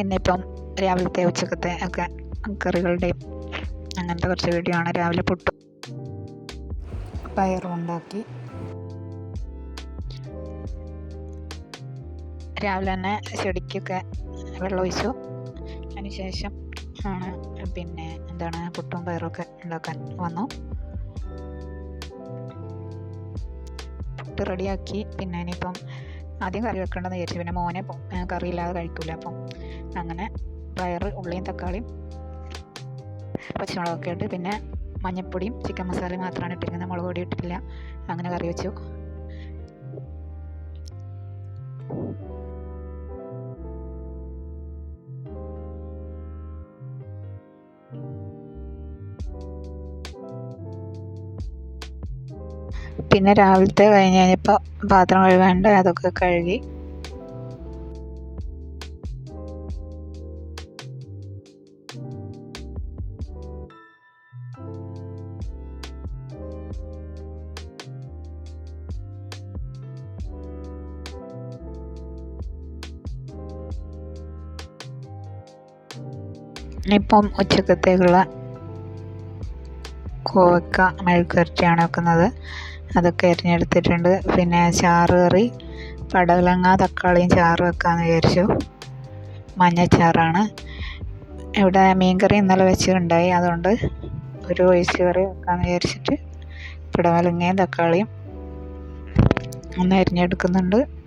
ഇന്നിപ്പം രാവിലത്തെ ഉച്ചക്കത്തെ ഒക്കെ കറികളുടെയും അങ്ങനത്തെ കുറച്ച് വീഡിയോ ആണ് രാവിലെ പുട്ടും. പയറും ഉണ്ടാക്കി. രാവിലെ തന്നെ ചെടിക്കൊക്കെ വെള്ളമൊഴിച്ചു അതിനുശേഷം ആണ് പിന്നെ എന്താണ് പുട്ടും പയറുമൊക്കെ ഉണ്ടാക്കാൻ വന്നു. പുട്ട് റെഡിയാക്കി. പിന്നെ ഇനിയിപ്പം ആദ്യം കറി വെക്കേണ്ടതെന്ന് വിചാരിച്ചു. പിന്നെ മോനെ കറി ഇല്ലാതെ കറിയില്ലാതെ കഴിക്കില്ല അപ്പം അങ്ങനെ പയറ് ഉള്ളിയും തക്കാളിയും പച്ചമുളകൊക്കെ ഇട്ട് പിന്നെ മഞ്ഞപ്പൊടിയും ചിക്കൻ മസാലയും മാത്രമാണ് ഇട്ടിരിക്കുന്നത്. മുളക് പൊടി ഇട്ടിട്ടില്ല. അങ്ങനെ കറി വെച്ചു. പിന്നെ രാവിലത്തെ കഴിഞ്ഞ് കഴിഞ്ഞപ്പോൾ പാത്രം കഴുകാണ്ട് അതൊക്കെ കഴുകി ഇനിയിപ്പം ഉച്ചക്കത്തേക്കുള്ള കോവക്ക മെഴുക്കുവരട്ടിയാണ് വെക്കുന്നത്. അതൊക്കെ അരിഞ്ഞെടുത്തിട്ടുണ്ട്. പിന്നെ ചാറ് കറി പടവലങ്ങ തക്കാളിയും ചാറ് വെക്കാമെന്ന് വിചാരിച്ചു. മഞ്ഞച്ചാറാണ്. ഇവിടെ മീൻകറി ഇന്നലെ വെച്ചിട്ടുണ്ടായി. അതുകൊണ്ട് ഒരു ഒഴിച്ച് കറി വെക്കാമെന്ന് വിചാരിച്ചിട്ട് പടവലങ്ങയും തക്കാളിയും ഒന്ന് അരിഞ്ഞെടുക്കുന്നുണ്ട്.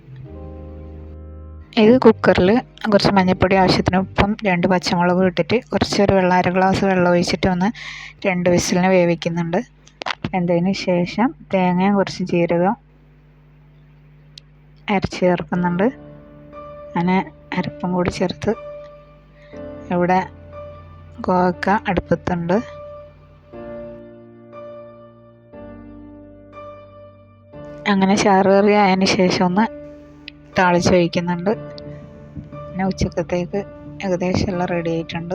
ഇത് കുക്കറിൽ കുറച്ച് മഞ്ഞൾപ്പൊടി ആവശ്യത്തിന് ഉപ്പും രണ്ട് പച്ചമുളകും ഇട്ടിട്ട് കുറച്ചൊരു വെള്ളം അര ഗ്ലാസ് വെള്ളം ഒഴിച്ചിട്ട് ഒന്ന് രണ്ട് വിസിലിന് വേവിക്കുന്നുണ്ട്. എന്തതിന് ശേഷം തേങ്ങയും കുറച്ച് ജീരകം അരച്ച് ചേർക്കുന്നുണ്ട്. അങ്ങനെ അരപ്പും കൂടി ചേർത്ത് ഇവിടെ കോവക്ക അടുപ്പത്തുണ്ട്. അങ്ങനെ ചാറ് കറി ആയതിന് ശേഷം ഒന്ന് താളിച്ച് ഒഴിക്കുന്നുണ്ട് പിന്നെ ഉച്ചക്കത്തേക്ക് ഏകദേശം എല്ലാം റെഡി ആയിട്ടുണ്ട്.